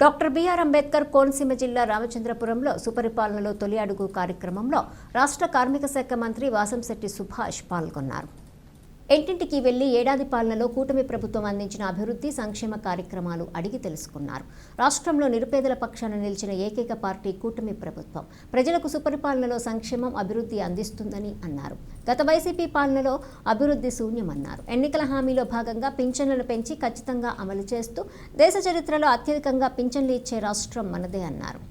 Doctor BR Ambedkar Konaseema జిల్లా రామచంద్రపురంలో సుపరిపాలనలో తొలి అడుగు కార్యక్రమంలో రాష్ట్ర కార్మిక శాఖ మంత్రి వాసంశెట్టి సుభాష్ పాల్గొన్నారు. ఇంటింటికి వెళ్ళి ఏడాది పాలనలో కూటమి ప్రభుత్వం అందించిన అభివృద్ధి సంక్షేమ కార్యక్రమాలు అడిగి తెలుసుకున్నారు. రాష్ట్రంలో నిరుపేదల పక్షాన నిలిచిన ఏకైక పార్టీ కూటమి ప్రభుత్వం. ప్రజలకు సుపరిపాలనలో సంక్షేమం అభివృద్ధి అందిస్తుందని అన్నారు. గత వైసీపీ పాలనలో అభివృద్ధి శూన్యమన్నారు. ఎన్నికల హామీలో భాగంగా పింఛన్లను పెంచి ఖచ్చితంగా అమలు చేస్తూ దేశ చరిత్రలో అత్యధికంగా పింఛన్లు ఇచ్చే రాష్ట్రం మనదే అన్నారు.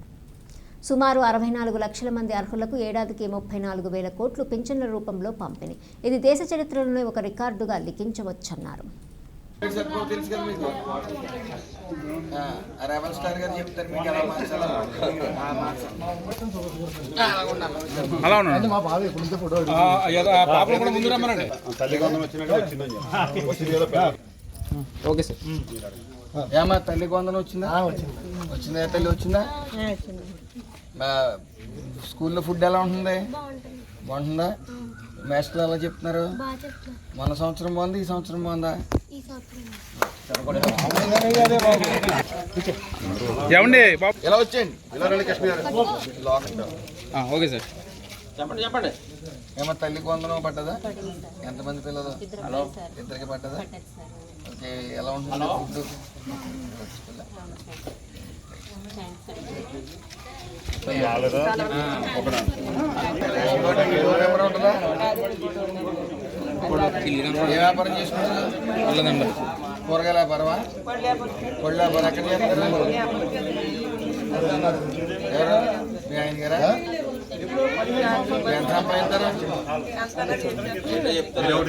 సుమారు అరవై నాలుగు లక్షల మంది అర్హులకు ఏడాదికి ముప్పై నాలుగు వేల కోట్లు పింఛన్ల రూపంలో పంపిణీ. ఇది దేశ చరిత్రలోనే ఒక రికార్డుగా లిఖించవచ్చన్నారు. అలా ఉన్నాడు. Okay sir. ఏమా తల్లి కొందన వచ్చిందా? వచ్చిందా. తల్లి వచ్చిందా? మా స్కూల్లో ఫుడ్ ఎలా ఉంటుంది? బాగుంటుందా. మాస్టర్లు ఎలా చెప్తున్నారు? మొన్న సంవత్సరం బాగుంది? ఈ సంవత్సరం బాగుందా? ఈ సంవత్సరం ఏమండి? బాబు. ఇలా వచ్చేయండి? ఇలా రండి కశ్మీర్. లోకల్ ఆ, ఓకే సార్. చెప్పండి చెప్పండి. ఏమో తల్లి కొందనం పడ్డదా? ఎంతమంది పిల్లలు? హలో ఇద్దరికి పడ్డదా? ఓకే ఎలా ఉంటుంది ఫుడ్ ఏ వ్యాపారం చేసుకుంటారు? వెళ్ళదండి కూరగాయల వ్యాపారమా? పళ్ళు వ్యాపారం ఎక్కడ చేస్తారు? ఎవరు? మీ ఆయన గారా?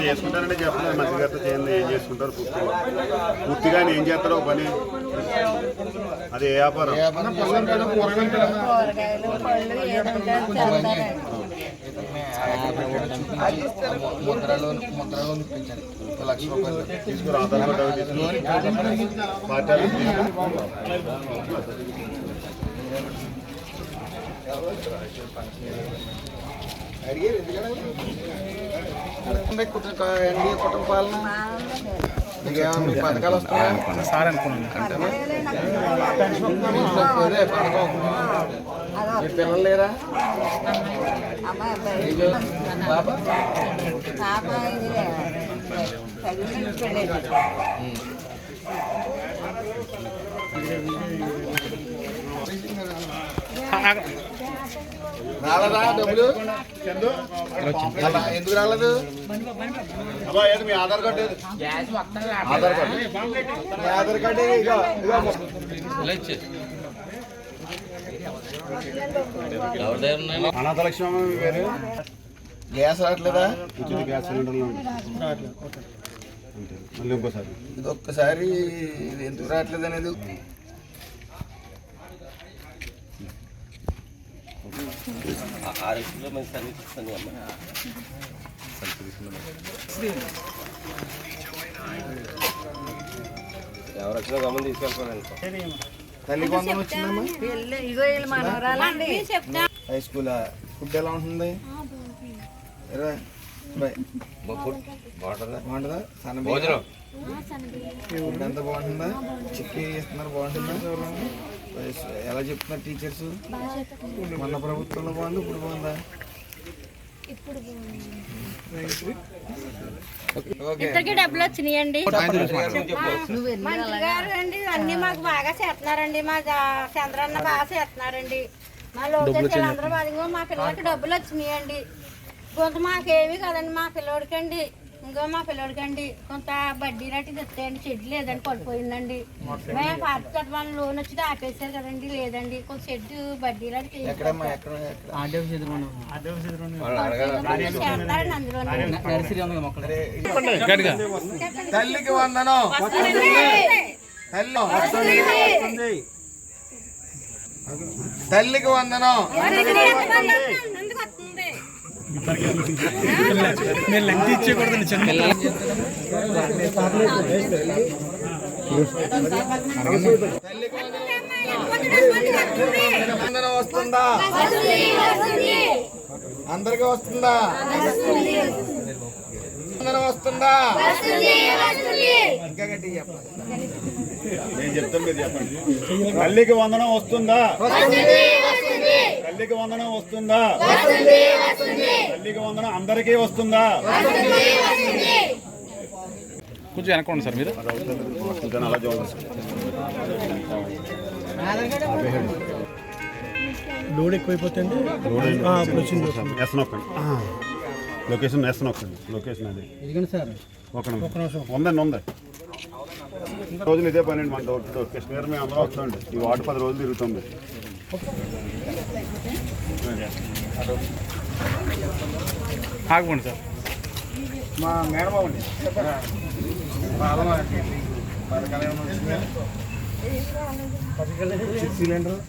చేసుకుంటారంటే చెప్పలేదు మంచి గారితో చేయండి ఏం చేసుకుంటారు పూర్తిగా. పూర్తిగా ఏం చేస్తారో పని. అది ఏ వ్యాపారం? ఏ వ్యాపారం? చేసుకుంటారు ముద్రలో ముద్రలో ఇప్పించారు ఒక లక్ష రూపాయలు తీసుకుని ఆధార్ కార్డు పార్టీ ఎన్డీఏ కుటుంబ పాలన మీకు పథకాలు వస్తాయా సార్ అనుకున్నాను అదే పథకం మీ పిల్లలు లేరా బాబా డబ్బులు? ఎందుకు రాలేదు? మీ ఆధార్ కార్డు? ఆధార్ కార్డు. మీ ఆధార్ కార్డు ఇగో ఇగో అనాథ లక్ష్మమ్మ మీ పేరు? గ్యాస్ రావట్లేదా? ఉచిత గ్యాస్ సిలిండర్లో ఉంది అంతే. మళ్ళీ ఇంకోసారి. ఇది ఒక్కసారి ఇది ఎందుకు రావట్లేదు అనేది తల్లి కొందరు వచ్చిందమ్మా? హై స్కూల్ ఫుడ్ ఎలా ఉంటుంది? బాగుంటుందా బాగుంటుందా? సన్న భోజనం. అంతా బాగుంటుందా? చిక్కి ఇస్తున్నారు బాగుంటుందా? ఎలా చెప్తున్నారు టీచర్స్? మొన్న ప్రభుత్వంలో బాగుంది? ఇప్పుడు బాగుందా? ఇద్దరికి డబ్బులు వచ్చినాయండి. మంత్రి గారు అండి అన్ని మాకు బాగా చేస్తున్నారండి. మా చంద్రన్న బాగా చేస్తున్నారండి. మా లోకేష్ అందరూ బాగా. మా పిల్లలకి డబ్బులు వచ్చినాయండి. కొంత మాకేమి కదండి మా పిల్లోడికండి. ఇంకో మా పిల్లోడికండి కొంత వడ్డీ రట్టి తెస్తాయండి చెడ్డు లేదండి పడిపోయిందండి మేము పార్టీ చదవాలి లోన్ వచ్చి ఆపేసారు కదండి లేదండి. కొంత చెడ్డు వడ్డీ గట్టిగా. తల్లికి వందనం. తల్లి. తల్లికి వందనం. నేను లెంగ్ ఇచ్చేకూడదండి చిన్న వస్తుందా? అందరికి వస్తుందా? వస్తుందా ఇంకా గట్టి చెప్పాలి నేను చెప్తాను మీరు చెప్పండి. తల్లికి వందనం వస్తుందా? తల్లికి వందనం వస్తుందా? తల్లికి వందనం అందరికీ వస్తుందా? కొంచెం వెనక్కోండి సార్ మీరు. లోడ్ ఎక్కువైపోతుంది. లొకేషన్ ఎస్ నొక్కండి. లొకేషన్ అది. ఒక నిమిషం. ఉందండి ఉంది. రోజులు ఇదే పని అండి మన డోర్ కశ్మీర్ మేము అందరూ వస్తామండి ఈ వార్డు పది రోజులు తిరుగుతుంది ఆగండి సార్. మా మేడబాబు అండి మా అమ్మ పథకాలు ఏమైనా వచ్చినాయా? సిలిండర్.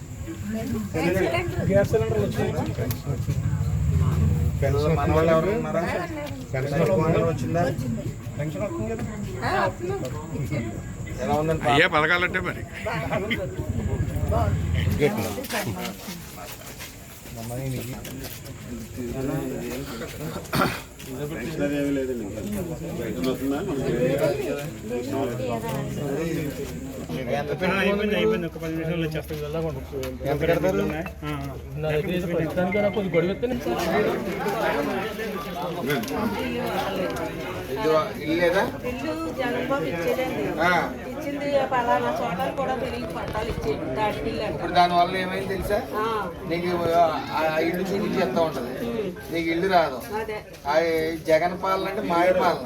గ్యాస్ సిలిండర్ వచ్చింది? ఎలా ఉందండి అయ్యే పథకాలంటే మరి పెన్షన్ అది ఏమీ లేదండి ఇంకా. పెన్షన్ వస్తుందా అయిపోయింది ఒక పది నిమిషాలు వచ్చేస్తాం కదా ఎంత గొడవ ఎత్తాను ఇచ్చింది పలానా చోట కూడా తిరిగి పట్టాలు ఇచ్చి ఇప్పుడు దానివల్ల ఏమైంది తెలుసా? నీకు ఇల్లు చూపించేస్తా ఉంటది. నీకు ఇల్లు రాదు. అదే. జగన్ పాలన అంటే మాయ పాలన.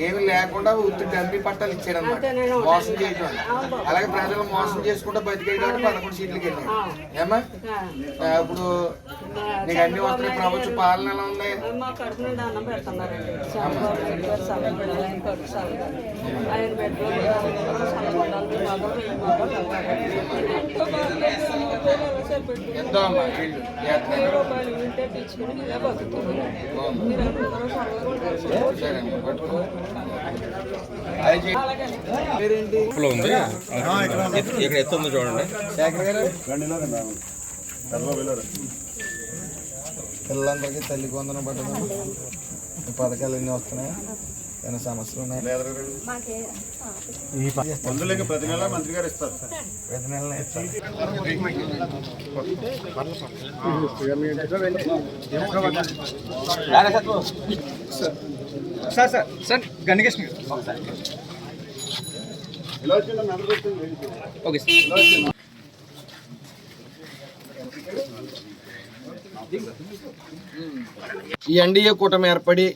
ఏమి లేకుండా ఉత్తి డబ్బి పట్టాలు ఇచ్చాడు అనమాట. మోసం చేయటం అలాగే ప్రజలు మోసం చేసుకుంటూ బతికేయడం పదకొండు సీట్లకి వెళ్ళాయి ఏమ్మా? ఆ, ఇప్పుడు నీకు అన్ని వస్తున్నాయి. ప్రభుత్వ పాలన ఎలా మా ఎంతో అమ్మా ఇల్లు సరే. పేరేంటి ఇక్కడ చూడండి రావండి. చంద్రబాబు వెళ్ళారు. పిల్లలందరికీ తల్లి వందనం పడ్డది ఈ పథకాలు ఎన్ని వస్తున్నాయి? ఏమైనా సమస్యలు ఉన్నాయి. మందులకి ప్రతి నెల మంత్రి గారు ఇస్తారు. ప్రతి నెల ఇస్తారు. సార్ సార్ సార్ వచ్చింది ఓకే ఈ ఎన్డీఏ కూటమి ఏర్పడి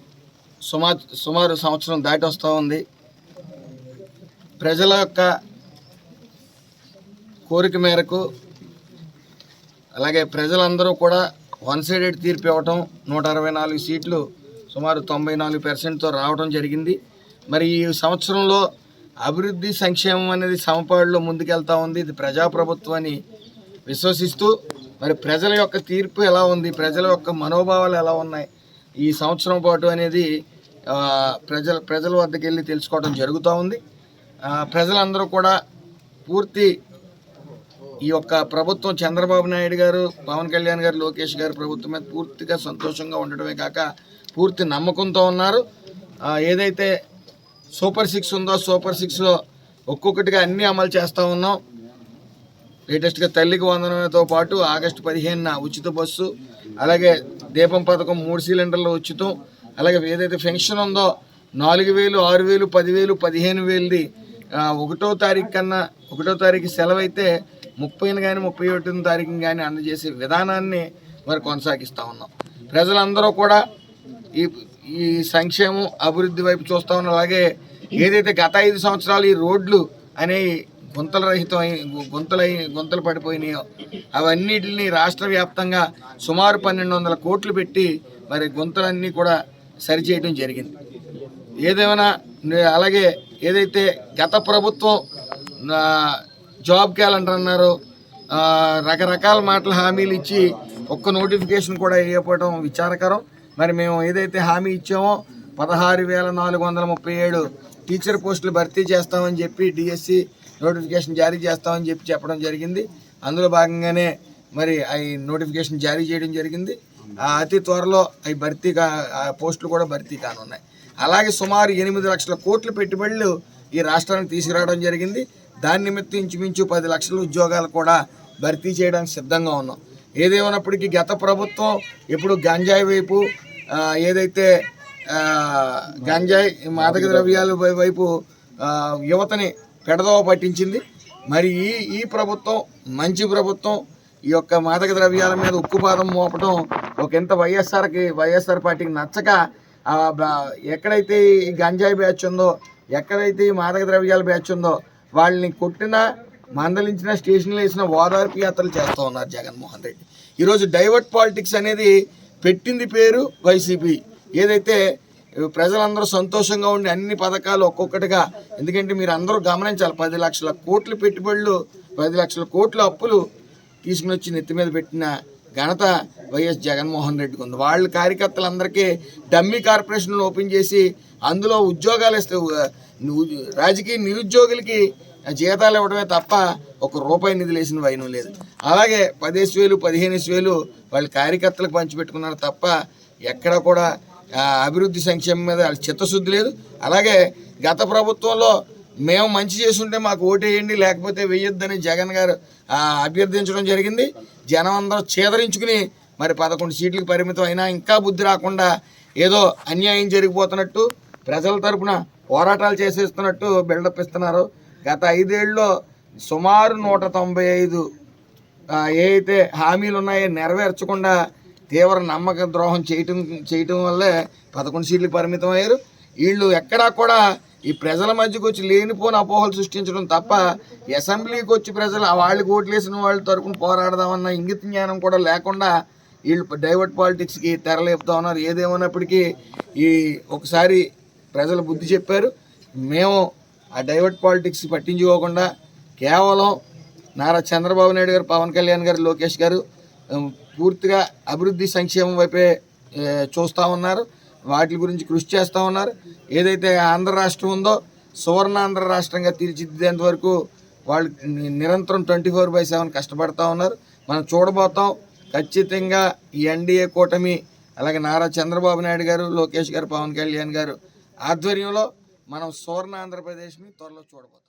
సుమా సుమారు సంవత్సరం దాటి వస్తూ ఉంది. ప్రజల యొక్క కోరిక మేరకు అలాగే ప్రజలందరూ కూడా వన్ సైడెడ్ తీర్పు ఇవ్వటం నూట అరవై నాలుగు సీట్లు సుమారు తొంభై నాలుగు పర్సెంట్తో రావడం జరిగింది. మరి ఈ సంవత్సరంలో అభివృద్ధి సంక్షేమం అనేది సమపాడులో ముందుకెళ్తూ ఉంది. ఇది ప్రజాప్రభుత్వం అని విశ్వసిస్తూ మరి ప్రజల యొక్క తీర్పు ఎలా ఉంది? ప్రజల యొక్క మనోభావాలు ఎలా ఉన్నాయి? ఈ సంవత్సరం పాటు అనేది ప్రజల ప్రజల వద్దకు వెళ్ళి తెలుసుకోవడం జరుగుతూ ఉంది. ప్రజలందరూ కూడా పూర్తి ఈ యొక్క ప్రభుత్వం చంద్రబాబు నాయుడు గారు పవన్ కళ్యాణ్ గారు లోకేష్ గారు ప్రభుత్వం మీద పూర్తిగా సంతోషంగా ఉండటమే కాక పూర్తి నమ్మకంతో ఉన్నారు. ఏదైతే సూపర్ సిక్స్ ఉందో సూపర్ సిక్స్లో ఒక్కొక్కటిగా అన్నీ అమలు చేస్తూ ఉన్నాం. లేటెస్ట్గా తల్లికి వందనతో పాటు ఆగస్టు పదిహేనున ఉచిత బస్సు అలాగే దీపం పథకం మూడు సిలిండర్లు ఉచితం అలాగే ఏదైతే పెన్షన్ ఉందో నాలుగు వేలు ఆరు వేలు పదివేలు పదిహేను వేలది ఒకటో తారీఖు కన్నా ఒకటో తారీఖు సెలవు అయితే ముప్పైన కానీ ముప్పై ఒకటిన తారీఖున కానీ అందజేసే విధానాన్ని మరి కొనసాగిస్తూ ఉన్నాం. ప్రజలందరూ కూడా ఈ ఈ సంక్షేమం అభివృద్ధి వైపు చూస్తా ఉన్నాం అలాగే ఏదైతే గత ఐదు సంవత్సరాలు ఈ రోడ్లు అనేవి గుంతల రహితం అయి గుంతలై గుంతలు పడిపోయినాయో. అవన్నిటిని రాష్ట్ర వ్యాప్తంగా సుమారు పన్నెండు వందల కోట్లు పెట్టి మరి గుంతలన్నీ కూడా సరిచేయడం జరిగింది. ఏదేమైనా అలాగే ఏదైతే గత ప్రభుత్వం జాబ్ క్యాలెండర్ అన్నారు రకరకాల మాటలు హామీలు ఇచ్చి ఒక్క నోటిఫికేషన్ కూడా ఇవ్వకపోవడం విచారకరం. మరి మేము ఏదైతే హామీ ఇచ్చామో పదహారు వేల నాలుగు వందల ముప్పై ఏడు టీచర్ పోస్టులు భర్తీ చేస్తామని చెప్పి డిఎస్సి నోటిఫికేషన్ జారీ చేస్తామని చెప్పి చెప్పడం జరిగింది. అందులో భాగంగానే మరి అవి నోటిఫికేషన్ జారీ చేయడం జరిగింది. ఆ అతి త్వరలో అవి భర్తీ కా పోస్టులు కూడా భర్తీ కానున్నాయి. అలాగే సుమారు ఎనిమిది లక్షల కోట్ల పెట్టుబడులు ఈ రాష్ట్రానికి తీసుకురావడం జరిగింది. దాని నిమిత్తం ఇంచుమించు పది లక్షల ఉద్యోగాలు కూడా భర్తీ చేయడానికి సిద్ధంగా ఉన్నాం. ఏదేమైనప్పటికీ గత ప్రభుత్వం ఇప్పుడు గంజాయి వైపు ఏదైతే గంజాయి మాదక ద్రవ్యాల వైపు యువతని పెడదోవ పట్టించింది. మరి ఈ ఈ ప్రభుత్వం మంచి ప్రభుత్వం ఈ యొక్క మాదక ద్రవ్యాల మీద ఉక్కుపాదం మోపడం ఒక ఇంత వైఎస్ఆర్కి వైఎస్ఆర్ పార్టీకి నచ్చక ఎక్కడైతే ఈ గంజాయి బ్యాచ్ ఉందో ఎక్కడైతే ఈ మాదక ద్రవ్యాల బ్యాచ్ ఉందో వాళ్ళని కొట్టినా మందలించిన స్టేషన్లో వేసిన ఓదార్పు యాత్రలు చేస్తూ ఉన్నారు జగన్మోహన్ రెడ్డి. ఈరోజు డైవర్ట్ పాలిటిక్స్ అనేది పెట్టింది పేరు వైసీపీ. ఏదైతే ప్రజలందరూ సంతోషంగా ఉండి అన్ని పథకాలు ఒక్కొక్కటిగా. ఎందుకంటే మీరు అందరూ గమనించాలి పది లక్షల కోట్ల పెట్టుబడులు పది లక్షల కోట్ల అప్పులు తీసుకుని వచ్చి నెత్తి మీద పెట్టిన ఘనత వైఎస్ జగన్మోహన్ రెడ్డికి ఉంది. వాళ్ళ కార్యకర్తలందరికీ డమ్మీ కార్పొరేషన్లు ఓపెన్ చేసి అందులో ఉద్యోగాలు ఇస్తే రాజకీయ నిరుద్యోగులకి జీతాలు ఇవ్వడమే తప్ప ఒక రూపాయి నిధులు వేసిన వైనం లేదు. అలాగే పదేసి వేలు పదిహేను వేలు వాళ్ళ కార్యకర్తలకు పంచిపెట్టుకున్నారు తప్ప ఎక్కడ కూడా అభివృద్ధి సంక్షేమం మీద చిత్తశుద్ధి లేదు. అలాగే గత ప్రభుత్వంలో మేము మంచి చేసుంటే మాకు ఓటేయండి లేకపోతే వేయొద్దని జగన్ గారు అభ్యర్థించడం జరిగింది. జనం అందరూ చేదరించుకుని మరి పదకొండు సీట్లకు పరిమితం అయినా ఇంకా బుద్ధి రాకుండా ఏదో అన్యాయం జరిగిపోతున్నట్టు ప్రజల తరపున పోరాటాలు చేసేస్తున్నట్టు బిల్డప్ ఇస్తున్నారు. గత ఐదేళ్ళలో సుమారు నూట తొంభై ఐదు ఏ అయితే హామీలు ఉన్నాయో నెరవేర్చకుండా తీవ్ర నమ్మక ద్రోహం చేయటం చేయటం వల్లే పదకొండు సీట్లు పరిమితం అయ్యారు. వీళ్ళు ఎక్కడా కూడా ఈ ప్రజల మధ్యకు వచ్చి లేనిపోని అపోహలు సృష్టించడం తప్ప అసెంబ్లీకి వచ్చి ప్రజలు వాళ్ళకి ఓట్లేసిన వాళ్ళ తరపున పోరాడదామన్న ఇంగిత జ్ఞానం కూడా లేకుండా వీళ్ళు డైవర్ట్ పాలిటిక్స్కి తెరలేపుతా ఉన్నారు. ఏదేమన్నప్పటికీ ఈ ఒకసారి ప్రజలు బుద్ధి చెప్పారు. మేము ఆ డైవర్ట్ పాలిటిక్స్ పట్టించుకోకుండా కేవలం నారా చంద్రబాబు నాయుడు గారు పవన్ కళ్యాణ్ గారు లోకేష్ గారు పూర్తిగా అభివృద్ధి సంక్షేమం వైపే చూస్తూ ఉన్నారు. వాటి గురించి కృషి చేస్తూ ఉన్నారు. ఏదైతే ఆంధ్ర రాష్ట్రం ఉందో సువర్ణాంధ్ర రాష్ట్రంగా తీర్చిదిద్దేంత వరకు వాళ్ళు నిరంతరం ట్వంటీ ఫోర్ బై సెవెన్ కష్టపడుతూ ఉన్నారు. మనం చూడబోతాం. ఖచ్చితంగా ఈ ఎన్డీఏ కూటమి అలాగే నారా చంద్రబాబు నాయుడు గారు లోకేష్ గారు పవన్ కళ్యాణ్ గారు ఆధ్వర్యంలో మనం సువర్ణ ఆంధ్రప్రదేశ్ని త్వరలో చూడబోతాం.